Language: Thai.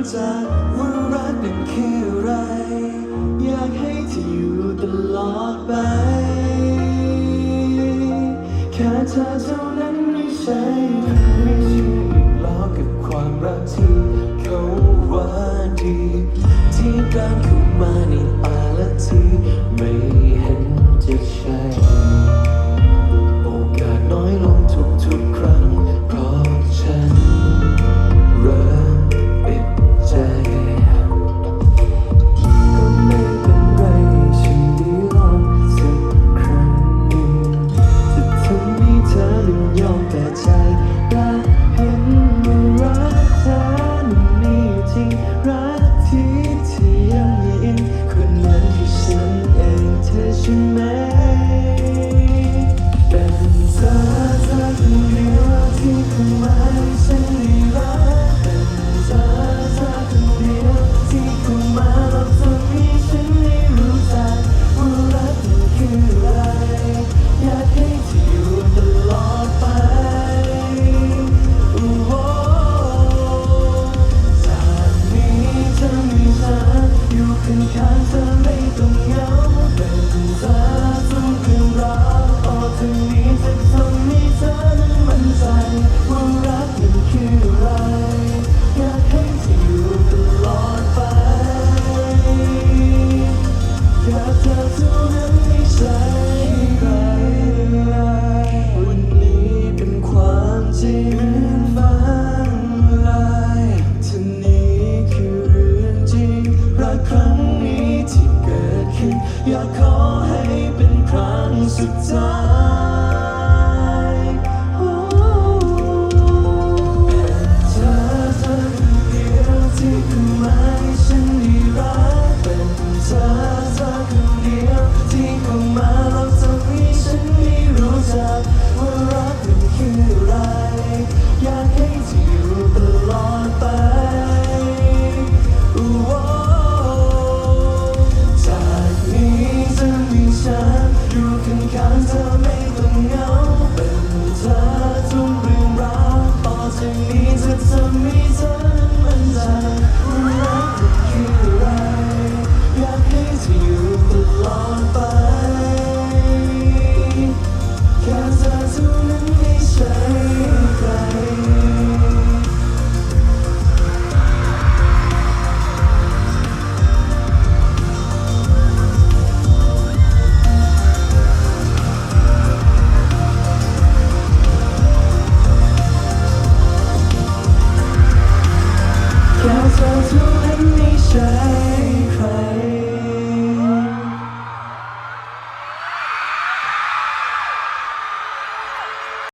ู้จักว่ารักนั้นแค่อะไร อยากให้เธออยู่ตลอดไป แค่เธอเท่านั้นไม่ใช่ไม่เชื่ออีล้อกับความรักที่เขาว่าดี ที่การเข้ามาในแต่ละที ขอให้เป็นครั้งสุดท้าย จะอยู่ตลอไป แค่เธอเท่านั้นให้ฉันไปแค่เธอเท่านั้นให้ฉัน